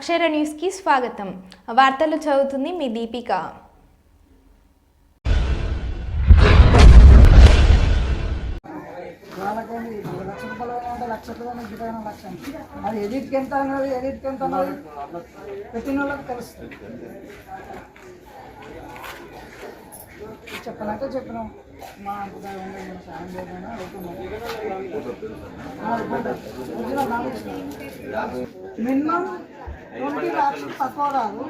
అక్షర న్యూస్కి స్వాగతం. వార్తలు చదువుతుంది మీ దీపిక. వాళ్ళకేంటి ఒక లక్ష రూపాయలు అంటే లక్ష రూపాయలు గిటైన లక్ష అది ఎడిట్కి ఎంత అన్నది ఎడిట్కి ఎంత అన్నది పెట్టిన వాళ్ళకి తెలుస్తుంది. చెప్పనంటే చెప్పినాం. మా అంతగా ఉండే మన సాయం చేయమైనా అవుతున్నాం. మినిమం ట్వంటీ లాక్స్ తక్కువ రాదు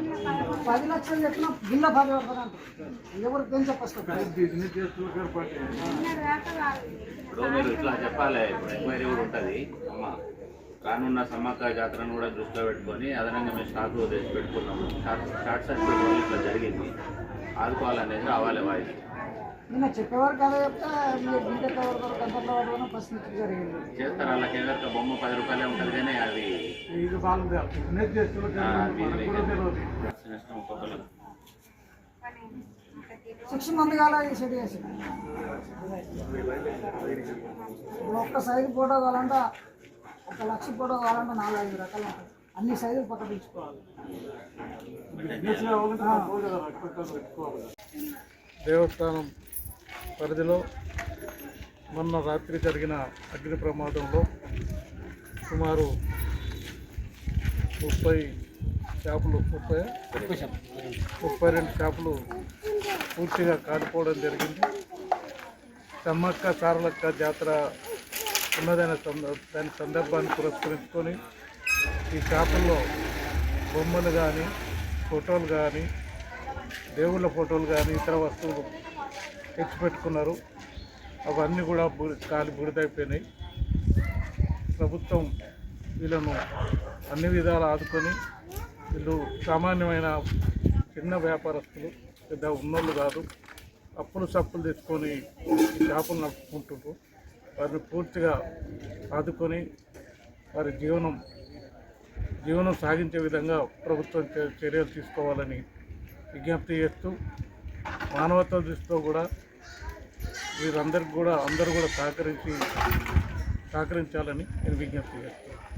పది లక్షలు చెప్పిన గిల్ల పది వరకు అంటారు. ఎవరికి ఏం చెప్పొస్తారు? ఇప్పుడు మీరు ఇట్లా చెప్పాలి ఇప్పుడు ఎంక్వైరీ కూడా ఉంటుంది. అమ్మ రానున్న సమ్మక్క జాతరను కూడా దృష్టిలో పెట్టుకొని అదనంగా మేము స్టాక్ తెచ్చి పెట్టుకున్నాము. షార్ట్ షార్ట్ సర్క్యూట్ ఇట్లా జరిగింది. ఆదుకోవాలనేది రావాలి వాయిస్. నిన్న చెప్పేవారు కదా చెప్తే మీరు బీటెక్ వరకు కంపెనీలో పట్టుకున్న ఫస్ట్ నుంచి జరిగింది. చేస్తారు వాళ్ళకి బొమ్మ పది రూపాయలే ఉంటుంది కానీ అది ఇది ఒక్కొక్కరు సిక్స్ మంది కాల సెట్ చేసి? ఇప్పుడు ఒక్క సైజు ఫోటో కావాలంటే ఒక లక్ష ఫోటో కావాలంటే నాలుగు ఐదు రకాలు ఉంటాయి. అన్ని సైజులు పక్క పెట్టుకోవాలి. దేవస్థానం. పరిధిలో మొన్న రాత్రి జరిగిన అగ్ని ప్రమాదంలో సుమారు ముప్పై చేపలు ముప్పై ముప్పై రెండు చేపలు పూర్తిగా కాలిపోవడం జరిగింది. సమ్మక్క సారలక్క జాతర ఉన్నదైన సంద- దాని సందర్భాన్ని పురస్కరించుకొని ఈ చేపల్లో బొమ్మలు కానీ ఫోటోలు కానీ దేవుళ్ళ ఫోటోలు కానీ ఇతర వస్తువులు తెచ్చిపెట్టుకున్నారు అవన్నీ కూడా బు- కాలి బుడిదైపోయినాయి ప్రభుత్వం వీళ్ళను అన్ని విధాలు ఆదుకొని వీళ్ళు సామాన్యమైన చిన్న వ్యాపారస్తులు పెద్ద ఉన్నోళ్ళు కాదు. అప్పులు సప్పులు తెచ్చుకొని చేపలు నడుపుకుంటున్నారు వారిని పూర్తిగా ఆదుకొని వారి జీవనం జీవనం సాగించే విధంగా ప్రభుత్వం చర్యలు తీసుకోవాలని విజ్ఞప్తి చేస్తూ మానవత్వ దృష్టితో కూడా వీరందరికీ కూడా అందరూ కూడా సహకరించి సహకరించాలని నేను విజ్ఞప్తి చేస్తాను